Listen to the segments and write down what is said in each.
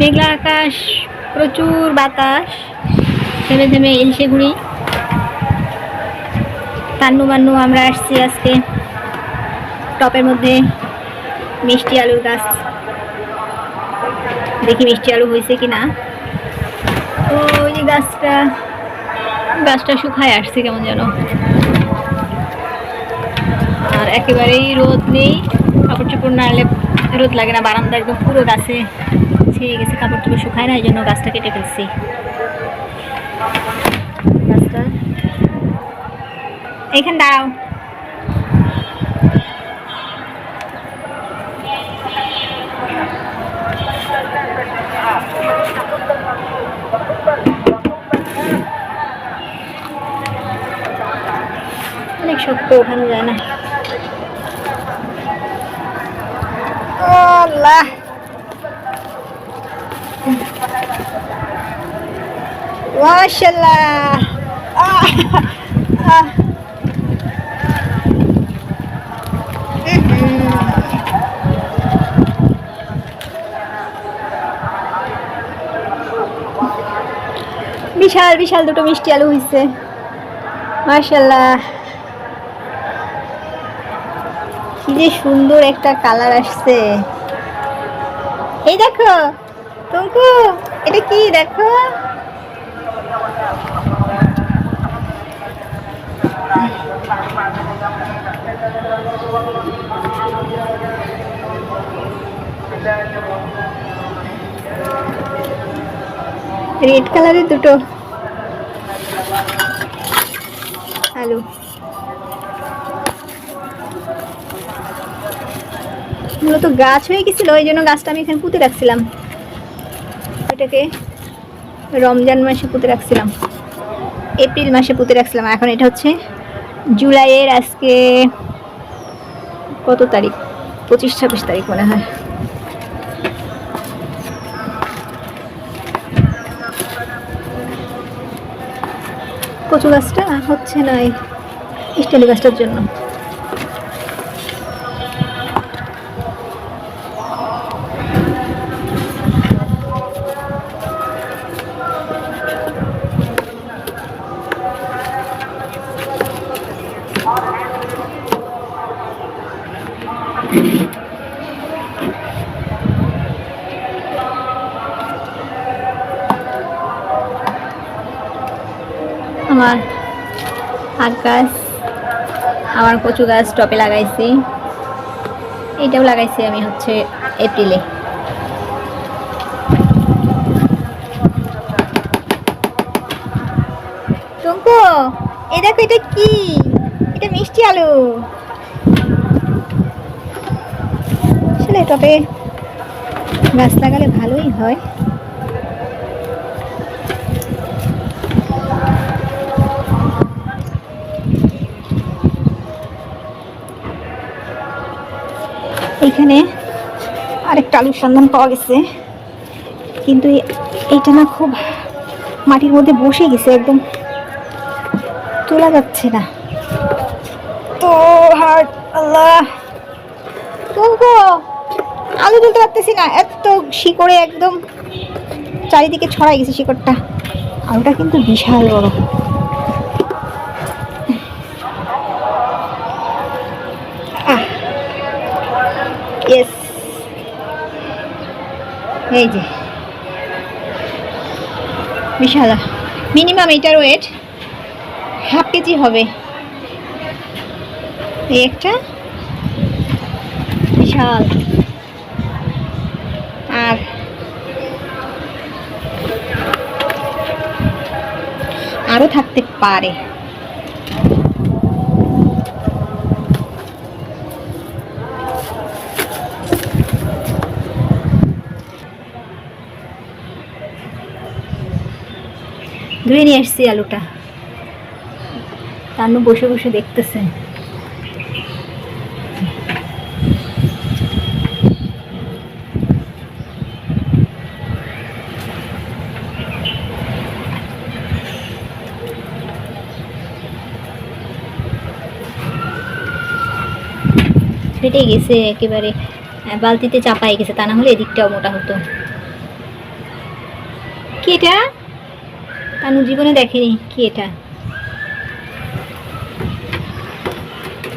মেঘলা আকাশ, প্রচুর বাতাস, থেমে থেমে এলসে ঘুরি। তান্নু বান্নু আমরা আসছি আজকে টপের মধ্যে মিষ্টি আলুর গাছ। দেখি মিষ্টি আলু হয়েছে কি না তো ওই যে গাছটা গাছটা শুকায় আসছে কেমন যেন। আর একেবারেই রোদ নেই, কাপড় চোপড় নাড়লে রোদ লাগে না বারান্দা একদম পুরো গাছে। ছেয়ে গেছে কাপড় চোপড় শুকায় না, এই জন্য গাছটা কেটে ফেলছি। গাছটা। এইখানে দাঁড়াও। অনেক শক্ত, ওখানে যায় না। আল্লাহ! বিশাল বিশাল দুটো মিষ্টি আলু হয়েছে মাশাল্লাহ। কি যে সুন্দর একটা কালার আসছে। এই দেখো, টঙ্কু, এটা কি? দেখো। রেড কালারের দুটো। আলু মূলত গাছ হয়ে গেছিল, ওই জন্য গাছটা আমি এখানে পুঁতে রাখছিলাম। এটাকে রমজান মাসে পুঁতে রাখছিলাম। এপ্রিল মাসে পুঁতে রাখছিলাম এখন এটা হচ্ছে জুলাইয়ের আজকে কত তারিখ? পঁচিশ, ছাব্বিশ তারিখ মনে হয়। কচু গাছটা হচ্ছে না এই স্টেলি গাছটার জন্য। আমার আখ গাছ, আমার কচু গাছ টপে লাগাইছি। এটাও লাগাইছি আমি হচ্ছে এপ্রিলে। টুঙ্কু, এই দেখো এটা কি? এটা মিষ্টি আলু। আসলে টপে গাছ লাগালে ভালোই হয়। এইখানে আরেকটা আলুর সন্ধান পাওয়া গেছে। কিন্তু এইটা না খুব মাটির মধ্যে বসে গেছে, একদম তোলা যাচ্ছে না। তো হার্ট আল্লাহ। আলু তুলতে পারতেছি না, এত শিকড়ে একদম চারিদিকে ছড়াই গেছে শিকড়টা। আলুটা কিন্তু বিশাল বড়। ইয়েস এই যে। বিশাল। মিনিমাম এটার ওয়েট হাফ কেজি হবে। এই একটা। বিশাল। আর আরও থাকতে পারে। ধুয়ে নিয়ে আসছি আলুটা। তানু বসে বসে দেখতেছে। ফেটে গেছে একেবারে। বালতিতে চাপাই গেছে, তা না হলে এদিকটাও মোটা হতো। কি এটা? তানু জীবনে দেখেনি কি এটা?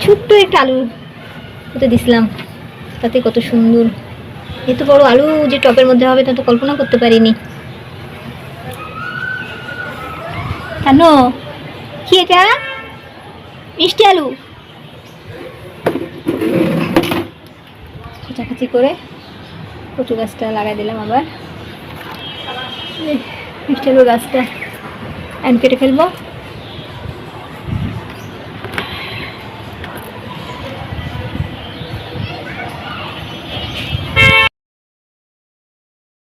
ছোট্ট একটা আলু ওতে দিছিলাম। তাতে কত সুন্দর। এত বড় আলু যে টপের মধ্যে হবে তা তো কল্পনা করতে পারিনি। তানু কি এটা? মিষ্টি আলু। কাছাকাছি করে কচু গাছটা লাগাই দিলাম আবার। মিষ্টি আলুর গাছটা। এখন কেটে ফেলব